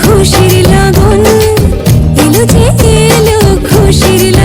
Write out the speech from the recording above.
খুশির লাগন এলো যে এলো খুশির